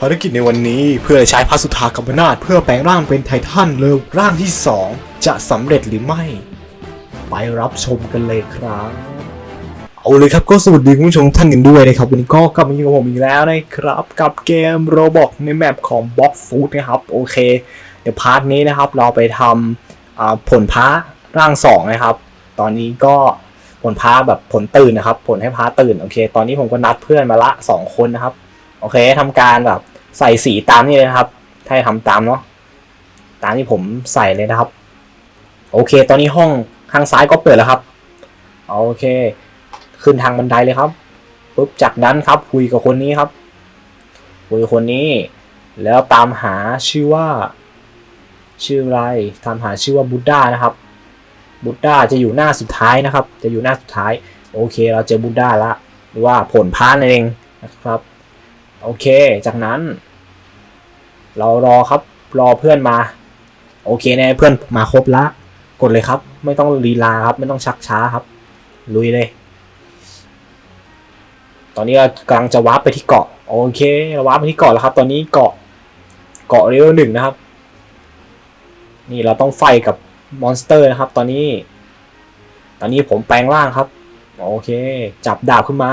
ภารกิจในวันนี้เพื่อใช้พระสุธากัมปนาตเพื่อแปลงร่างเป็นไททันเร็วร่างที่ 2 จะสำเร็จหรือไม่ ไปรับชมกันเลยครับ เอาเลยครับก็สวัสดีคุณผู้ชมท่านกันด้วยนะครับ วันนี้ก็กลับมาอยู่กับผมอีกแล้วนะครับ กับเกมโรบอกในแมปของ Box Food นะครับ โอเค เดี๋ยวพาร์ทนี้นะครับ เราไปทำผลพระร่างสองนะครับ ตอนนี้ก็ผลพระแบบผลตื่นนะครับ ผลให้พระตื่นโอเค ตอนนี้ผมก็นัดเพื่อนมาละสองคนนะครับ โอเคทำการแบบใส่สีตามนี้เลยนะครับ ถ้าให้ทำตามเนาะตามที่ผมใส่เลยนะครับ โอเค ตอนนี้ห้องข้างซ้ายก็เปิดแล้วครับ โอเค ขึ้นทางบันไดเลยครับปุ๊บจากนั้นครับคุยกับคนนี้ครับ คุยกับคนนี้ แล้วตามหาชื่อว่า ชื่ออะไรตามหาชื่อว่าบุดด้านะครับ บุดด้าจะอยู่หน้าสุดท้ายนะครับ จะอยู่หน้าสุดท้าย โอเค เราเจอบุดด้าละหรือว่าผลพานนเองนะครับ โอเค จากนั้น เรารอครับ รอเพื่อนมา โอเคแน่เพื่อนมาครบละ กดเลยครับ ไม่ต้องลีลาครับ ไม่ต้องชักช้าครับ ลุยเลย ตอนนี้กำลังจะวาร์ปไปที่เกาะ โอเคเราวาร์ปไปที่เกาะแล้วครับ ตอนนี้เกาะ เกาะเรเวลหนึ่งนะครับ นี่เราต้องไฟกับมอนสเตอร์นะครับ ตอนนี้ ตอนนี้ผมแปลงร่างครับ โอเค จับดาบขึ้นมา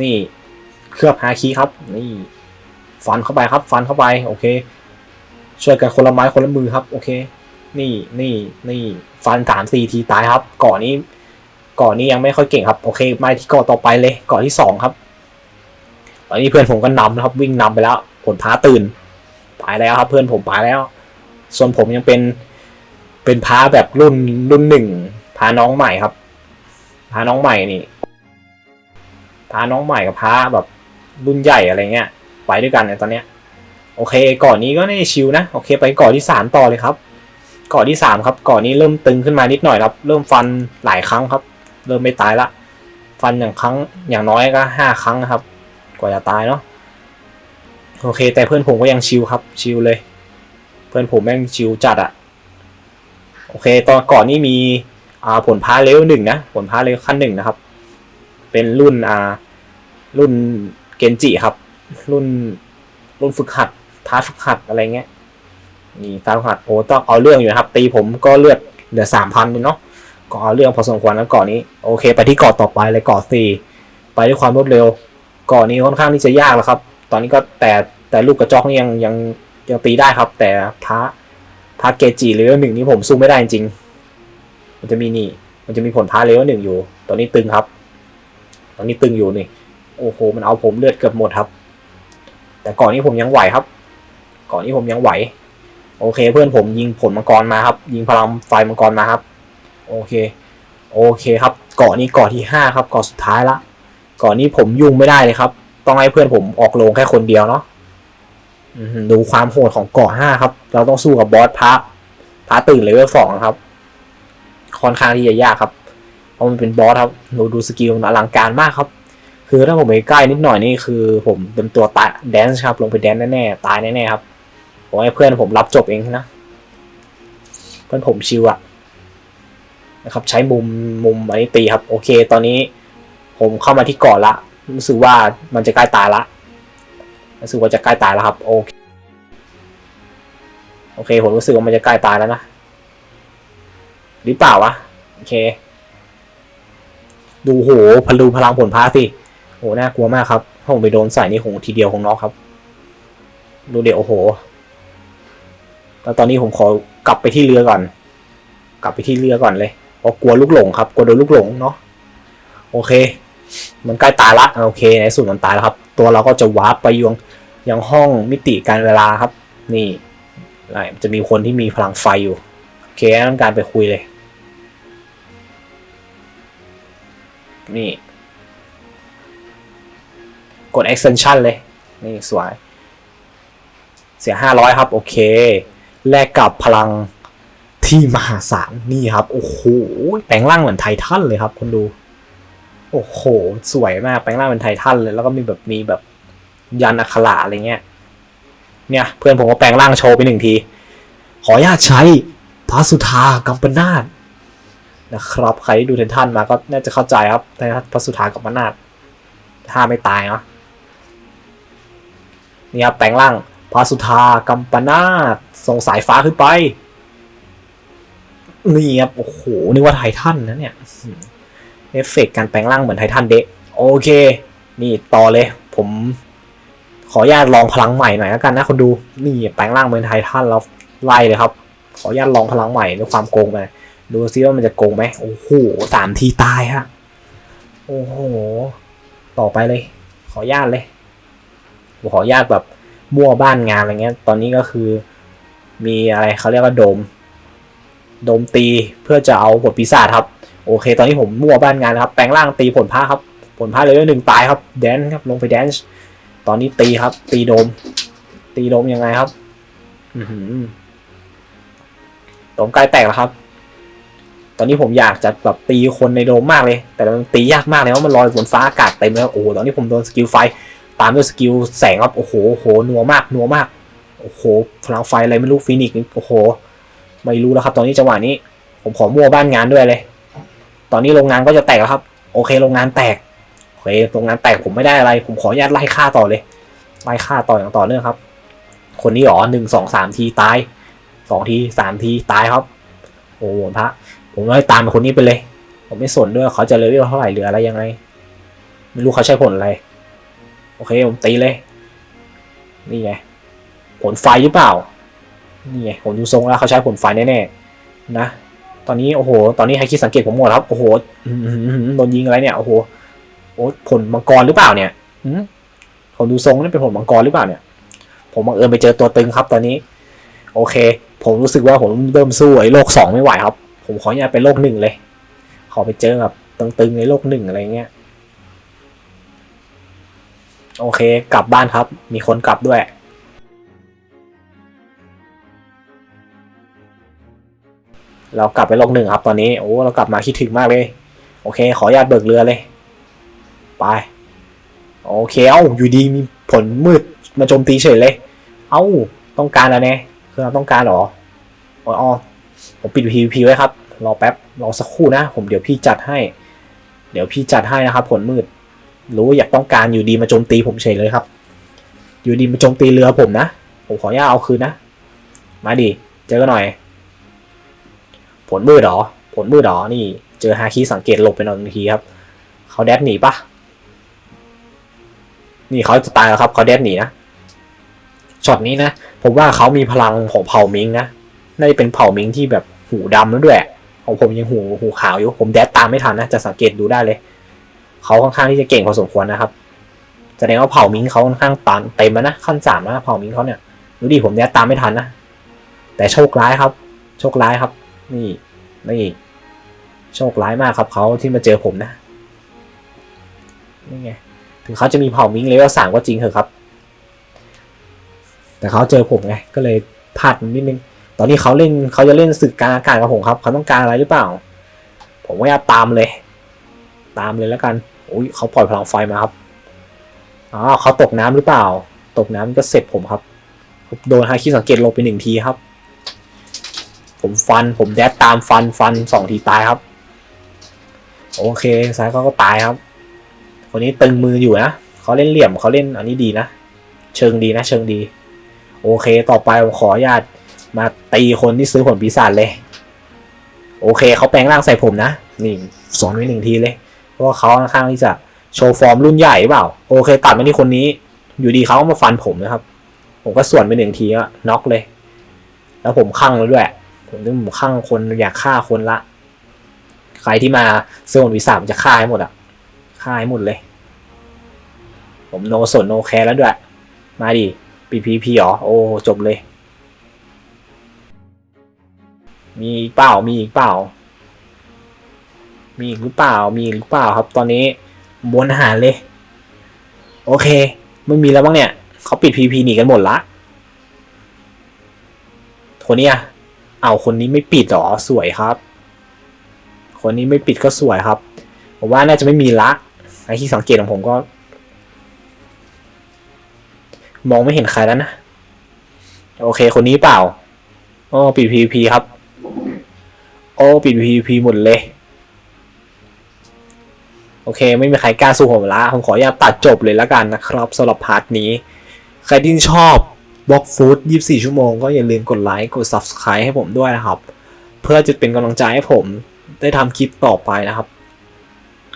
นี่ เคลือบฮาคีครับ นี่ ฟันเข้าไปครับ ฟันเข้าไป โอเค ช่วยกันคนละไม้คนละมือครับ โอเค นี่นี่นี่ฟันสามสี่ทีตายครับเกาะนี้เกาะนี้ยังไม่ค่อยเก่งครับ โอเคมาที่เกาะต่อไปเลยเกาะที่สองครับ ตอนนี้เพื่อนผมก็นำนะครับ วิ่งนำไปแล้ว ผลพาตื่นไปแล้วครับ เพื่อนผมไปแล้ว ส่วนผมยังเป็น เป็นพาแบบรุ่นรุ่นหนึ่งพาน้องใหม่ครับพาน้องใหม่นี่ พาน้องใหม่กับพาแบบรุ่นใหญ่อะไรเงี้ย ไปด้วยกันเนี่ยตอนเนี้ย โอเคเก่อนนี้ก็น่าจะชิลนะ โอเค ไปเก่อนที่สามต่อเลยครับเกาะที่สามครับเกาะนี้เริ่มตึงขึ้นมานิดหน่อยครับ เริ่มฟันหลายครั้งครับ เริ่มไม่ตายละ ฟันอย่างครั้งอย่างน้อยก็ห้าครั้งนะครับ กว่าจะตายเนาะ โอเค แต่เพื่อนผมก็ยังชิลครับ ชิลเลย เพื่อนผมแม่งชิลจัดอะโอเค ตอนก่อนนี้มีอ่าผลพ้าเลเวลหนึ่งนะ ผลพ้าเลเวลขั้นหนึ่งนะครับ เป็นรุ่นอ่า รุ่นเกนจิครับ รุ่นรุ่นฝึกหัดพาฝึกหัดอะไรเงี้ยนี่ตามหัดโอ้ต้องเอาเรื่องอยู่นะครับ ตีผมก็เลือดเหลือสามพันเลยเนาะก็เอาเรื่องพอสมควรแล้วเกาะนี้ โอเค ไปที่เกาะต่อไปเลยเกาะสี่ไปด้วยความรวดเร็วเกาะนี้ค่อนข้างที่จะยากแล้วครับ ตอนนี้ก็แต่แต่ลูกกระจอกนี่ยังยังยังตีได้ครับ แต่พระพระเกจิเลเวลหนึ่งนี่ผมสู้ไม่ได้จริง มันจะมีนี่ มันจะมีผลพระเลเวลหนึ่งอยู่ ตอนนี้ตึงครับ ตอนนี้ตึงอยู่นี่ โอ้โห มันเอาผมเลือดเกือบหมดครับ แต่ก่อนนี้ผมยังไหวครับ ก่อนนี้ผมยังไหว โอเค เพื่อนผมยิงผลมังกรมาครับ ยิงพลังไฟมังกรมาครับ โอเค โอเคครับ เกาะนี้เกาะที่ห้าครับ เกาะสุดท้ายละ เกาะนี้ผมยุ่งไม่ได้เลยครับ ต้องให้เพื่อนผมออกโรงแค่คนเดียวเนาะดูความโหดของเกาะห้าครับ เราต้องสู้กับบอสพระพระตื่นเลเวลสองครับ ค่อนข้างที่จะยากครับ เพราะมันเป็นบอสครับ ดูดูสกิลมันอลังการมากครับ คือถ้าผมไปใกล้นิดหน่อยนี่คือ ผมเต็มตัวตายแดนซ์ครับ ลงไปแดนซ์แน่ๆตายแน่ๆครับผมให้เพื่อนผมรับจบเองนะเพื่อนผมชิวอะนะครับ ใช้มุมมุมอันนี้ตีครับ โอเค ตอนนี้ผมเข้ามาที่เกาะละรู้สึกว่ามันจะใกล้ตายละรู้สึกว่าจะใกล้ตายแล้วครับ โอเคโอเคผมรู้สึกว่ามันจะใกล้ตายแล้วนะหรือเปล่าวะโอเค ดูโหพลูพลังผลพาสิ โหน่ากลัวมากครับถ้าผมไปโดนใส่นี่คงทีเดียวคงน็อกครับ ดูเดี๋ยวโอ้โหแล้วตอนนี้ผมขอกลับไปที่เรือก่อน กลับไปที่เรือก่อนเลยเพราะกลัวลูกหลงครับกลัวโดนลูกหลงเนาะโอเค มันใกล้ตายละโอเคในสุดมันตายแล้วครับ ตัวเราก็จะวาร์ปไปยังยังห้องมิติการเวลาครับ นี่อะไรจะมีคนที่มีพลังไฟอยู่โอเคต้องการไปคุยเลย นี่ กด extension เลย นี่สวย เสียห้าร้อยครับ โอเค แลกกับพลังที่มหาศาลนี่ครับ โอ้โห แปลงร่างเหมือนไททันเลยครับคุณดู โอ้โห สวยมาก แปลงร่างเป็นไททันเลย แล้วก็มีแบบมีแบบยันอัคระอะไรเงี้ย เนี่ย เพื่อนผมก็แปลงร่างโชว์ไปหนึ่งที ขออนุญาตใช้พระสุธากัมปนาตนะครับ ใครที่ดูไททันมาก็น่าจะเข้าใจครับไททันพระสุธากัมปนาตถ้าไม่ตายเนาะ นี่ครับแปลงร่างพาสุธากัมปนาตส่งสายฟ้าขึ้นไป นี่ครับโอ้โหนึกว่าไททันนะเนี่ยเอฟเฟกต์การแปลงร่างเหมือนไททันเดะโอเค นี่ต่อเลย ผม ขออนุญาตลองพลังใหม่หน่อยแล้วกันนะคนดูนี่แปลงร่างเป็นไททันแล้วไล่เลยครับ ขออนุญาตลองพลังใหม่ด้วยความโกงไปดูซิว่ามันจะโกงไหมโอ้โหสามทีตายฮะโอ้โห ต่อไปเลย ขออนุญาตเลย ขออนุญาตแบบมั่วบ้านงานอะไรเงี้ย ตอนนี้ก็คือ มีอะไรเขาเรียกว่าโดม โดมตีเพื่อจะเอาผลปีศาจครับ โอเค ตอนนี้ผมมั่วบ้านงานครับ แปลงร่างตีผลพระครับ ผลพระเลยหนึ่งตายครับ แดนครับ ลงไปแดนซ์ตอนนี้ตีครับ ตีโดม ตีโดมยังไงครับ อือโดมใกล้แตกแล้วครับ ตอนนี้ผมอยากจะแบบตีคนในโดมมากเลย แต่มันตียากมากเลยเพราะมันลอยบนฟ้าอากาศเต็มแล้ว โอ้ตอนนี้ผมโดนสกิลไฟ ตามด้วยสกิลแสงครับโอ้โหโอ้โหนัวมากนัวมากโอ้โหพลังไฟอะไรไม่รู้ฟินิกซ์โอ้โห ไม่รู้แล้วครับ ตอนนี้จังหวะนี้ ผมขอมั่วบ้านงานด้วยเลย ตอนนี้โรงงานก็จะแตกแล้วครับ โอเคโรงงานแตกโอเคโรงงานแตกผมไม่ได้อะไร ผมขออนุญาตไล่ฆ่าต่อเลยไล่ฆ่าต่ออย่างต่อเนื่องครับ คนนี้หรอหนึ่งสองสามทีตายสองทีสามทีตายครับ โอ้โหพระผมไล่ตามคนนี้ไปเลย ผมไม่สนด้วยเขาจะเลเวลเท่าไหร่หรืออะไรยังไง ไม่รู้เขาใช้ผลอะไร โอเคผมตีเลย นี่ไงผลไฟหรือเปล่า นี่ไงผมดูทรงแล้วเขาใช้ผลไฟแน่ๆนะ ตอนนี้โอ้โห ตอนนี้ให้คิดสังเกตผมหมดครับ โอ้โหโดนยิงอะไรเนี่ย โอ้โหโอ้ผลมังกรหรือเปล่าเนี่ยผมดูทรงนี่เป็นผลมังกรหรือเปล่าเนี่ย ผมบังเอิญไปเจอตัวตึงครับ ตอนนี้ โอเค ผมรู้สึกว่าผมเริ่มสู้ไอ้โลกสองไม่ไหวครับ ผมขออนุญาตไปโลกหนึ่งเลย ขอไปเจอแบบตึงๆในโลกหนึ่งอะไรเงี้ย โอเค กลับบ้านครับ มีคนกลับด้วย เรากลับไปลกหนึ่งครับ ตอนนี้โอ้เรากลับมาคิดถึงมากเลย โอเค ขออนุญาตเบิกเรือเลย ไป โอเค เอ้าอยู่ดีมีผลมืดมาโจมตีเฉยเลย เอ้า ต้องการอะไรเนี่ยคือเราต้องการหรออ๋ออ๋อผมปิด PVP ไว้ครับ รอแป๊บ รอสักครู่นะ ผมเดี๋ยวพี่จัดให้ เดี๋ยวพี่จัดให้นะครับ ผลมืด รู้อยากต้องการอยู่ดีมาโจมตีผมเฉยเลยครับ อยู่ดีมาโจมตีเรือผมนะ ผมขออนุญาตเอาคืนนะ มาดิ เจอกันหน่อย ผลมืดหรอ ผลมืดหรอ นี่ เจอฮาคิสังเกตหลบไปหน่อยทีครับ เขาแดดหนีปะนี่เขาจะตายแล้วครับเขาแดดหนีนะ ช็อตนี้นะ ผมว่าเขามีพลังของเผ่ามิงนะ น่าจะเป็นเผ่ามิงที่แบบหูดำแล้วด้วยของผมยังหูหูขาวอยู่ ผมแดดตามไม่ทันนะ จะสังเกตดูได้เลย เขาค่อนข้างที่จะเก่งพอสมควรนะครับแสดงว่าเผ่ามิงเขาค่อนข้างตันเต็มแล้วนะขั้นสามแล้วนะเผ่ามิงเขาเนี่ยดูดิผมแดดตามไม่ทันนะแต่โชคร้ายครับ โชคร้ายครับ นี่นี่โชคร้ายมากครับเขาที่มาเจอผมนะนี่ไงถึงเขาจะมีเผ่ามิงเลเวลสามก็จริงเถอะครับ แต่เขาเจอผมไงก็เลยพลาดนิดนึงตอนนี้เขาเล่นเขาจะเล่นศึกกลารอากาศกับผมครับเขาต้องการอะไรหรือเปล่า ผมว่าตามเลย ตามเลยแล้วกันอุ้ยเขาปล่อยพลังไฟมาครับอ๋อเขาตกน้ำหรือเปล่า ตกน้ำก็เสร็จผมครับโดนฮาคิสังเกตลงไปหนึ่งทีครับ ผมฟันผมแดดตามฟันฟันสองทีตายครับ โอเคซ้ายเขาก็ตายครับ คนนี้ตึงมืออยู่นะเขาเล่นเหลี่ยมเขาเล่นอันนี้ดีนะ เชิงดีนะ เชิงดี โอเค ต่อไปผมขออนุญาตมาตีคนที่ซื้อผลปีศาจเลย โอเคเขาแปลงร่างใส่ผมนะนี่สอนไว้หนึ่งทีเลย ราะว่าเขาค่อนข้างที่จะโชว์ฟอร์มรุ่นใหญ่เปล่า โอเค ตัดมาที่คนนี้ อยู่ดีเขาก็มาฟันผมนะครับ ผมก็ส่วนไปหนึ่งทีก็น็อกเลย แล้วผมข้างแล้วด้วย ผมนึกผมข้างคนอยากฆ่าคนละ ใครที่มาเซอร์วิสามจะฆ่าให้หมดอะฆ่าให้หมดเลย ผมโนสนโนแคร์แล้วด้วย มาดิปีพีพีหรอ โอ้จบเลย มีเปล่ามีอีกเปล่า มีหรือเปล่ามีหรือเปล่าครับ ตอนนี้บนหาเลย โอเค ไม่มีแล้วบ้างเนี่ยเขาปิดพีพีหนีกันหมดละคนเนี้ยเอาคนนี้ไม่ปิดหรอสวยครับ คนนี้ไม่ปิดก็สวยครับผมว่าน่าจะไม่มีละไอ้ที่สังเกตของผมก็ มองไม่เห็นใครแล้วนะโอเค คนนี้เปล่าโอ้ปิด PVP ครับโอ้ปิด PVP หมดเลย โอเค ไม่มีใครกล้าสู้ผมละผมขออนุญาตตัดจบเลยแล้วกันนะครับสำหรับพาร์ทนี้ ใครที่ชอบบล็อกฟู้ด24 ชั่วโมงก็อย่าลืมกดไลค์กด Subscribe ให้ผมด้วยนะครับ เพื่อจะเป็นกำลังใจให้ผมได้ทำคลิปต่อไปนะครับ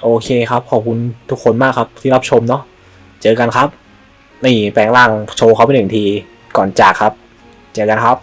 โอเคครับ ขอบคุณทุกคนมากครับที่รับชมเนาะเจอกันครับ นี่แปลงร่างโชว์เขาไปหนึ่งทีก่อนจากครับ เจอกันครับ